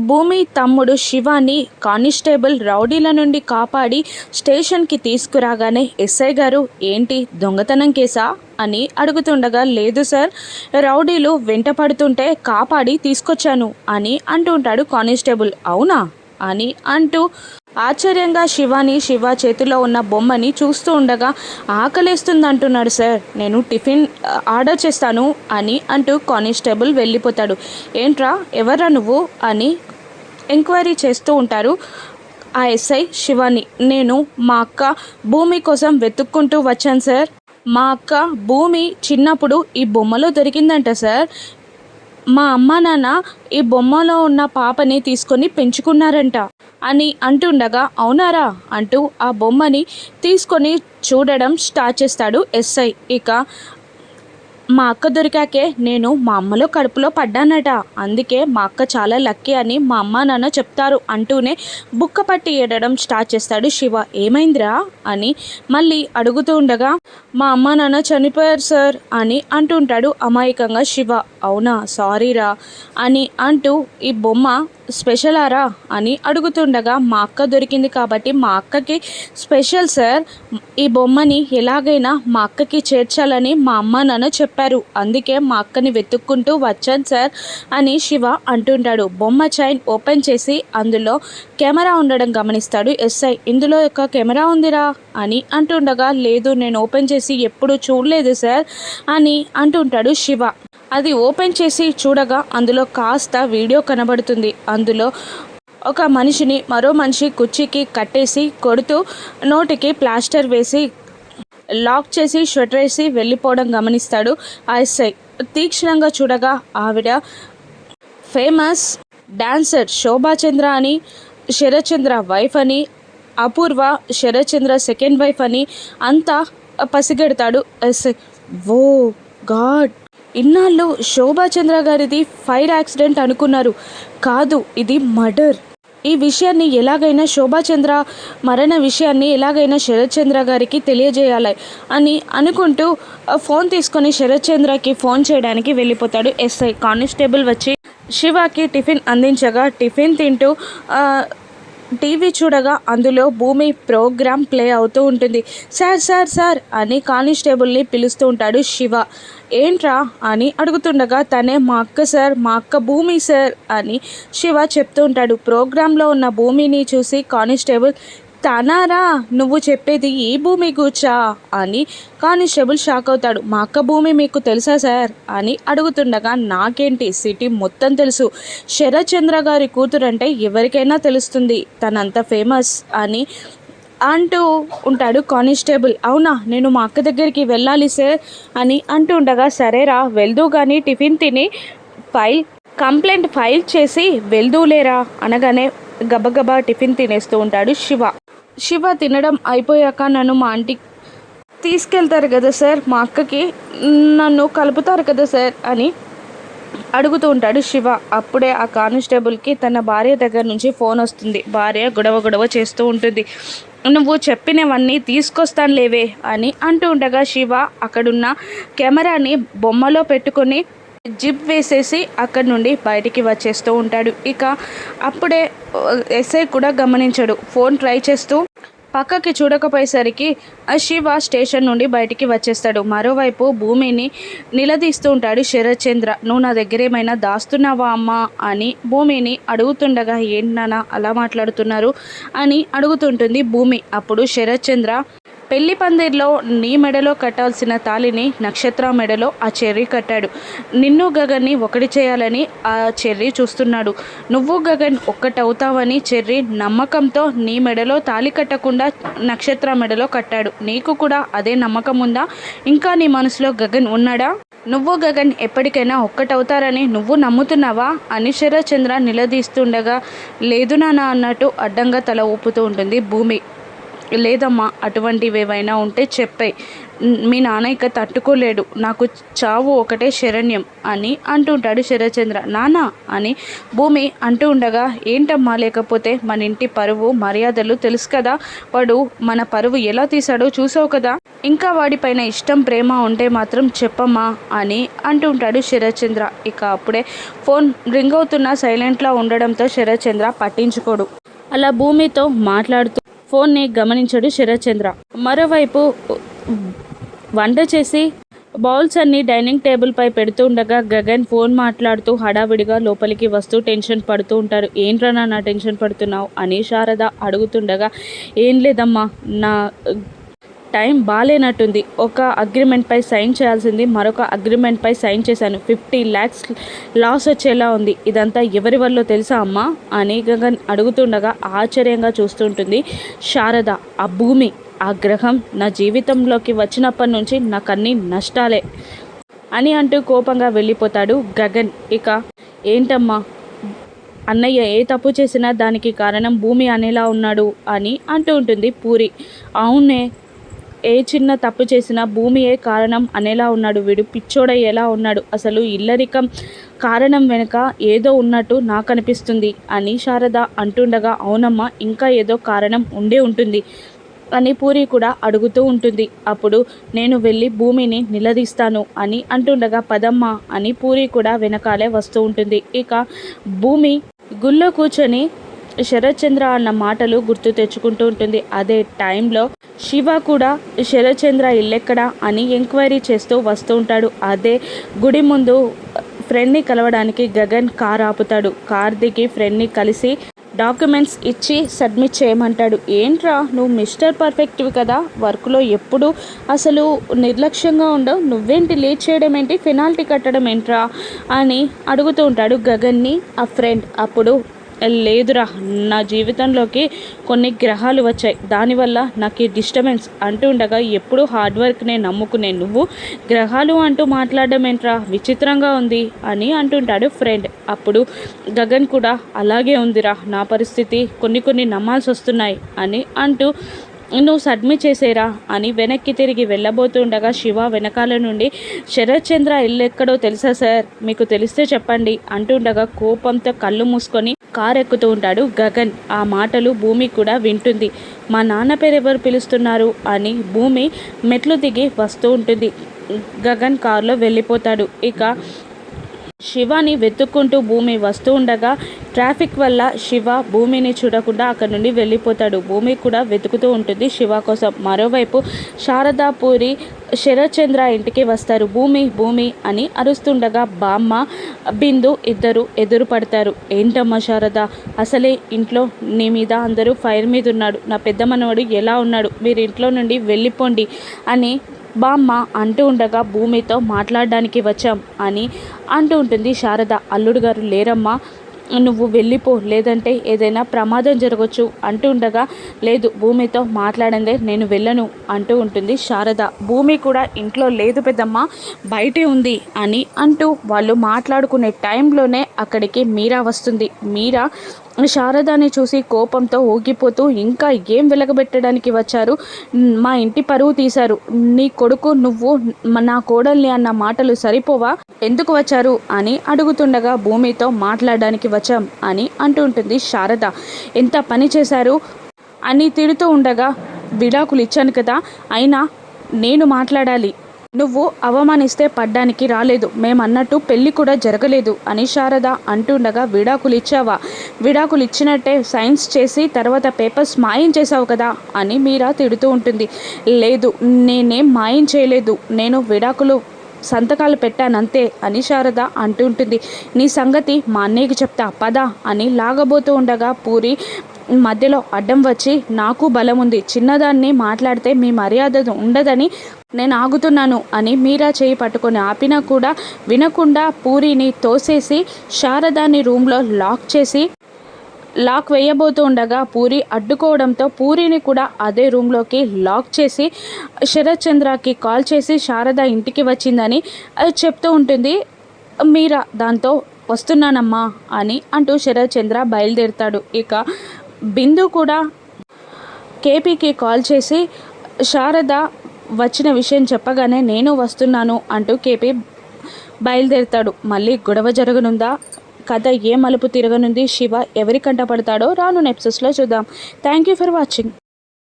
భూమి తమ్ముడు శివాని కానిస్టేబుల్ రౌడీల నుండి కాపాడి స్టేషన్కి తీసుకురాగానే ఎస్ఐ గారు ఏంటి దొంగతనం కేసా? అని అడుగుతుండగా లేదు సార్ రౌడీలు వెంట పడుతుంటే కాపాడి తీసుకొచ్చాను అని అంటుంటాడు కానిస్టేబుల్. అవునా? అని అంటూ ఆశ్చర్యంగా శివాని శివ చేతిలో ఉన్న బొమ్మని చూస్తూ ఉండగా ఆకలేస్తుంది అంటున్నాడు సార్. నేను టిఫిన్ ఆర్డర్ చేస్తాను అని అంటూ కానిస్టేబుల్ వెళ్ళిపోతాడు. ఏంట్రా? ఎవరా నువ్వు? అని ఎంక్వైరీ చేస్తూ ఉంటారు ఆ ఎస్ఐ శివాని. నేను మా అక్క భూమి కోసం వెతుక్కుంటూ వచ్చాను సార్. మా అక్క భూమి చిన్నప్పుడు ఈ బొమ్మలో దొరికిందంట సార్. మా అమ్మ నాన్న ఈ బొమ్మలో ఉన్న పాపని తీసుకొని పెంచుకున్నారంట. అని అంటుండగా అవునారా? అంటూ ఆ బొమ్మని తీసుకొని చూడడం స్టార్ట్ చేస్తాడు ఎస్ఐ. ఇక మా అక్క దొరికాకే నేను మా అమ్మలో కడుపులో పడ్డానట. అందుకే మా అక్క చాలా లక్కీ అని మా అమ్మ నాన్న చెప్తారు అంటూనే బుక్క పట్టి ఏడడం స్టార్ట్ చేస్తాడు శివ. ఏమైందిరా? అని మళ్ళీ అడుగుతూ ఉండగా మా అమ్మ నాన్న చనిపోయారు సార్ అని అంటుంటాడు అమాయకంగా శివ. అవునా? సారీరా? అని అంటూ ఈ బొమ్మ స్పెషలారా అని అడుగుతుండగా మా అక్క దొరికింది కాబట్టి మా అక్కకి స్పెషల్ సార్ ఈ బొమ్మని ఎలాగైనా మా అక్కకి చేర్చాలని మా అమ్మ నాన్న చెప్పారు. అందుకే మా అక్కని వెతుక్కుంటూ వచ్చాను సార్ అని శివ అంటుంటాడు. బొమ్మ చైన్ ఓపెన్ చేసి అందులో కెమెరా ఉండడం గమనిస్తాడు. ఎస్ఐ ఇందులో ఒక కెమెరా ఉందిరా? అని అంటుండగా లేదు నేను ఓపెన్ చేసి ఎప్పుడు చూడలేదు సార్ అని అంటుంటాడు శివ. అది ఓపెన్ చేసి చూడగా అందులో కాస్త వీడియో కనబడుతుంది. అందులో ఒక మనిషిని మరో మనిషి కుర్చీకి కట్టేసి కొడుతూ నోటికి ప్లాస్టర్ వేసి లాక్ చేసి షట్టర్ వేసి వెళ్ళిపోవడం గమనిస్తాడు ఐఎస్ఐ తీక్షణంగా చూడగా ఆవిడ ఫేమస్ డాన్సర్ శోభాచంద్ర అని శరత్చంద్ర వైఫ్ అని అపూర్వ శరత్చంద్ర సెకండ్ వైఫ్ అని అంతా పసిగెడతాడు ఎస్ఐ ఓ గాడ్! ఇన్నాళ్ళు శోభాచంద్ర గారిది ఫైర్ యాక్సిడెంట్ అనుకున్నారు. కాదు ఇది మర్డర్. ఈ విషయాన్ని ఎలాగైనా శోభాచంద్ర మరణ విషయాన్ని ఎలాగైనా శరత్చంద్ర గారికి తెలియజేయాలి అని అనుకుంటూ ఫోన్ తీసుకొని శరత్చంద్రకి ఫోన్ చేయడానికి వెళ్ళిపోతాడు ఎస్ఐ. కానిస్టేబుల్ వచ్చి శివకి టిఫిన్ అందించగా టిఫిన్ తింటూ టీవీ చూడగా అందులో భూమి ప్రోగ్రామ్ ప్లే అవుతూ ఉంటుంది. సార్ సార్ సార్ అని కానిస్టేబుల్ని పిలుస్తూ ఉంటాడు శివ. ఏంట్రా అని అడుగుతుండగా తనే మా అక్క సార్ మా అక్క భూమి సార్ అని శివ చెప్తూ ఉంటాడు. ప్రోగ్రాంలో ఉన్న భూమిని చూసి కానిస్టేబుల్ తానారా నువ్వు చెప్పేది ఈ భూమి కూర్చా అని కానిస్టేబుల్ షాక్ అవుతాడు. మా అక్క భూమి మీకు తెలుసా సార్? అని అడుగుతుండగా నాకేంటి సిటీ మొత్తం తెలుసు. శరత్చంద్ర గారి కూతురంటే ఎవరికైనా తెలుస్తుంది. తనంత ఫేమస్ అని అంటూ ఉంటాడు కానిస్టేబుల్. అవునా నేను మా అక్క దగ్గరికి వెళ్ళాలి సార్? అని అంటూ ఉండగా సరేరా వెళ్దూ కానీ టిఫిన్ తిని ఫైల్ కంప్లైంట్ ఫైల్ చేసి వెళ్దూలేరా? అనగానే గబగబా టిఫిన్ తినేస్తూ ఉంటాడు శివ. శివ తినడం అయిపోయాక నన్ను మా ఆంటీ తీసుకెళ్తారు కదా సార్ మా అక్కకి నన్ను కలుపుతారు కదా సార్ అని అడుగుతూ ఉంటాడు శివ. అప్పుడే ఆ కానిస్టేబుల్కి తన భార్య దగ్గర నుంచి ఫోన్ వస్తుంది. భార్య గొడవ గొడవ చేస్తూ ఉంటుంది. నువ్వు చెప్పినవన్నీ తీసుకొస్తాను లేవే అని అంటూ ఉండగా శివ అక్కడున్న కెమెరాని బొమ్మలో పెట్టుకొని జిప్ వేసేసి అక్కడి నుండి బయటికి వచ్చేస్తూ ఉంటాడు. ఇక అప్పుడే ఎస్ఐ కూడా గమనించాడు. ఫోన్ ట్రై చేస్తూ పక్కకి చూడకపోయేసరికి ఆ శివ స్టేషన్ నుండి బయటికి వచ్చేస్తాడు. మరోవైపు భూమిని నిలదీస్తూ ఉంటాడు శరత్చంద్ర. నువ్వు నా దగ్గర ఏమైనా దాస్తున్నావా అమ్మా? అని భూమిని అడుగుతుండగా ఏంటన్నా అలా మాట్లాడుతున్నారు? అని అడుగుతుంటుంది భూమి. అప్పుడు శరత్చంద్ర పెళ్ళి పందిర్లో నీ మెడలో కట్టాల్సిన తాలిని నక్షత్ర మెడలో ఆ చెర్రీ కట్టాడు. నిన్ను గగన్ని ఒకటి చేయాలని ఆ చెర్రీ చూస్తున్నాడు. నువ్వు గగన్ ఒక్కటవుతావని చెర్రీ నమ్మకంతో నీ మెడలో తాలి కట్టకుండా నక్షత్ర మెడలో కట్టాడు. నీకు కూడా అదే నమ్మకం ఉందా? ఇంకా నీ మనసులో గగన్ ఉన్నాడా? నువ్వు గగన్ ఎప్పటికైనా ఒక్కటవుతారని నువ్వు నమ్ముతున్నావా? అని శరచంద్ర నిలదీస్తుండగా లేదు నాన్న అన్నట్టు అడ్డంగా తల ఊపుతూ ఉంటుంది భూమి. లేదమ్మా అటువంటివి ఏవైనా ఉంటే చెప్పాయి. మీ నాన్న ఇక తట్టుకోలేడు. నాకు చావు ఒకటే శరణ్యం అని అంటుంటాడు శరచంద్ర నానా అని భూమి అంటూ ఉండగా ఏంటమ్మా లేకపోతే మన ఇంటి పరువు మర్యాదలు తెలుసు కదా. వాడు మన పరువు ఎలా తీశాడో చూసావు కదా. ఇంకా వాడిపైన ఇష్టం ప్రేమ ఉంటే మాత్రం చెప్పమ్మా అని అంటుంటాడు శరచంద్ర ఇక అప్పుడే ఫోన్ రింగ్ అవుతున్న సైలెంట్లో ఉండడంతో శరచంద్ర పట్టించుకోడు. అలా భూమితో మాట్లాడుతూ ఫోన్ని గమనించాడు శరత్చంద్ర. మరోవైపు వంట చేసి బౌల్స్ అన్ని డైనింగ్ టేబుల్పై పెడుతూ ఉండగా గగన్ ఫోన్ మాట్లాడుతూ హడావిడిగా లోపలికి వస్తూ టెన్షన్ పడుతూ ఉంటారు. ఏంట్రా నా టెన్షన్ పడుతున్నావు? అని శారద అడుగుతుండగా ఏం లేదమ్మా నా టైం బాగాలేనట్టుంది ఒక అగ్రిమెంట్పై సైన్ చేయాల్సింది మరొక అగ్రిమెంట్పై సైన్ చేశాను. ఫిఫ్టీ ల్యాక్స్ లాస్ వచ్చేలా ఉంది. ఇదంతా ఎవరి వల్ల తెలుసా అమ్మా? అని గగన్ అడుగుతుండగా ఆశ్చర్యంగా చూస్తుంటుంది. శారద ఆ భూమి ఆ గ్రహం నా జీవితంలోకి వచ్చినప్పటి నుంచి నాకు అన్ని నష్టాలే అని అంటూ కోపంగా వెళ్ళిపోతాడు గగన్. ఇక ఏంటమ్మా? అన్నయ్య ఏ తప్పు చేసినా దానికి కారణం భూమి అనేలా ఉన్నాడు అని అంటూ ఉంటుంది పూరి. అవునే ఏ చిన్న తప్పు చేసినా భూమియే కారణం అనేలా ఉన్నాడు వీడు పిచ్చోడయ్యేలా ఉన్నాడు. అసలు ఇల్లరికం కారణం వెనుక ఏదో ఉన్నట్టు నాకు అనిపిస్తుంది అని శారద అంటుండగా అవునమ్మా ఇంకా ఏదో కారణం ఉండే ఉంటుంది అని పూరి కూడా అడుగుతూ ఉంటుంది. అప్పుడు నేను వెళ్ళి భూమిని నిలదీస్తాను అని అంటుండగా పదమ్మ అని పూరి కూడా వెనకాలే వస్తూ ఉంటుంది. ఇక భూమి గుళ్ళో కూర్చొని శరత్చంద్ర అన్న మాటలు గుర్తు తెచ్చుకుంటూ ఉంటుంది. అదే టైంలో శివ కూడా శరత్చంద్ర ఇల్లెక్కడా అని ఎంక్వైరీ చేస్తూ వస్తూ ఉంటాడు. అదే గుడి ముందు ఫ్రెండ్ని కలవడానికి గగన్ కార్ ఆపుతాడు. కార్ దిగి ఫ్రెండ్ని కలిసి డాక్యుమెంట్స్ ఇచ్చి సబ్మిట్ చేయమంటాడు. ఏంట్రా నువ్వు మిస్టర్ పర్ఫెక్టివ్ కదా. వర్క్లో ఎప్పుడు అసలు నిర్లక్ష్యంగా ఉండవు. నువ్వేంటి లేట్ చేయడం ఏంటి? ఫెనాల్టీ కట్టడం ఏంట్రా? అని అడుగుతూ ఉంటాడు గగన్ని ఆ ఫ్రెండ్. అప్పుడు లేదురా నా జీవితంలోకి కొన్ని గ్రహాలు వచ్చాయి. దానివల్ల నాకు ఈ డిస్టర్బెన్స్ అంటూ ఉండగా ఎప్పుడు హార్డ్ వర్క్నే నమ్ముకునే నువ్వు. గ్రహాలు అంటూ మాట్లాడడం ఏంట్రా? విచిత్రంగా ఉంది అని అంటుంటాడు ఫ్రెండ్. అప్పుడు గగన్ కూడా అలాగే ఉందిరా నా పరిస్థితి కొన్ని కొన్ని నమ్మాల్సి వస్తున్నాయి అని అంటూ నువ్వు సబ్మిట్ చేసేరా అని వెనక్కి తిరిగి వెళ్ళబోతుండగా శివ వెనకాల నుండి శరత్ చంద్ర ఇల్లు ఎక్కడో తెలుసా సార్? మీకు తెలిస్తే చెప్పండి అంటుండగా కోపంతో కళ్ళు మూసుకొని కారు ఎక్కుతూ ఉంటాడు. గగన్ ఆ మాటలు భూమి కూడా వింటుంది. మా నాన్న పేరు ఎవరు పిలుస్తున్నారు? అని భూమి మెట్లు దిగి వస్తూ ఉంటుంది. గగన్ కారులో వెళ్ళిపోతాడు. ఇక శివాని వెతుక్కుంటూ భూమి వస్తూ ఉండగా ట్రాఫిక్ వల్ల శివ భూమిని చూడకుండా అక్కడి నుండి వెళ్ళిపోతాడు. భూమి కూడా వెతుకుతూ ఉంటుంది. శివ కోసం మరోవైపు శారదాపూరి శరత్చంద్ర ఇంటికి వస్తారు. భూమి భూమి అని అరుస్తుండగా బామ్మ బిందు ఇద్దరు ఎదురు పడతారు ఏంటమ్మా శారద అసలే ఇంట్లో నీ మీద అందరూ ఫైర్ మీద ఉన్నాడు నా పెద్ద మనవడు ఎలా ఉన్నాడు? మీరు ఇంట్లో నుండి వెళ్ళిపోండి అని బామ్మ అంటూ ఉండగా భూమితో మాట్లాడడానికి వచ్చాం అని అంటూ ఉంటుంది శారద. అల్లుడు గారు లేరమ్మా నువ్వు వెళ్ళిపో లేదంటే ఏదైనా ప్రమాదం జరగచ్చు అంటూ ఉండగా లేదు భూమితో మాట్లాడందే నేను వెళ్ళను అంటూ ఉంటుంది శారద. భూమి కూడా ఇంట్లో లేదు పెద్దమ్మ బయటే ఉంది అని అంటూ వాళ్ళు మాట్లాడుకునే టైంలోనే అక్కడికి మీరా వస్తుంది. మీరా శారదాని చూసి కోపంతో ఊగిపోతూ ఇంకా ఏం వెలగబెట్టడానికి వచ్చారు? మా ఇంటి పరువు తీశారు. నీ కొడుకు నువ్వు నా కోడల్ని అన్న మాటలు సరిపోవా? ఎందుకు వచ్చారు? అని అడుగుతుండగా భూమితో మాట్లాడడానికి వచ్చాం అని అంటూ ఉంటుంది శారద. ఎంత పని చేశారు? అని తిడుతూ ఉండగా విడాకులు ఇచ్చాను కదా. అయినా నేను మాట్లాడాలి. నువ్వు అవమానిస్తే పడ్డానికి రాలేదు. మేమన్నట్టు పెళ్ళి కూడా జరగలేదు అని శారద అంటుండగా విడాకులు ఇచ్చావా విడాకులు ఇచ్చినట్టే సైన్స్ చేసి తర్వాత పేపర్స్ మాయం చేసావు కదా అని మీరా తిడుతూ ఉంటుంది. లేదు నేనేం మాయం చేయలేదు. నేను విడాకులు సంతకాలు పెట్టానంతే అని శారద అంటుంటుంది నీ సంగతి మా అన్నయ్యకి చెప్తా పద అని లాగబోతూ ఉండగా పూరి మధ్యలో అడ్డం వచ్చి నాకు బలం ఉంది చిన్నదాన్ని మాట్లాడితే మీ మర్యాద ఉండదని నేను ఆగుతున్నాను అని మీరా చేయి పట్టుకొని ఆపినా కూడా వినకుండా పూరిని తోసేసి శారదాని రూమ్లో లాక్ చేసి లాక్ వేయబోతూ ఉండగా పూరి అడ్డుకోవడంతో పూరిని కూడా అదే రూమ్లోకి లాక్ చేసి శరత్ చంద్రకి కాల్ చేసి శారద ఇంటికి వచ్చిందని చెప్తూ ఉంటుంది. మీరా దాంతో వస్తున్నానమ్మా అని అంటూ శరత్ చంద్ర బయలుదేరుతాడు. ఇక బిందు కూడా కేపీకి కాల్ చేసి శారద వచ్చిన విషయం చెప్పగానే నేను వస్తున్నాను అంటూ కేపీ బయలుదేరుతాడు. మళ్ళీ గొడవ జరగనుందా? కథ ఏ మలుపు తిరగనుంది? శివ ఎవరి కంట పడతాడో రాను నెప్సెస్లో చూద్దాం. Thank you for watching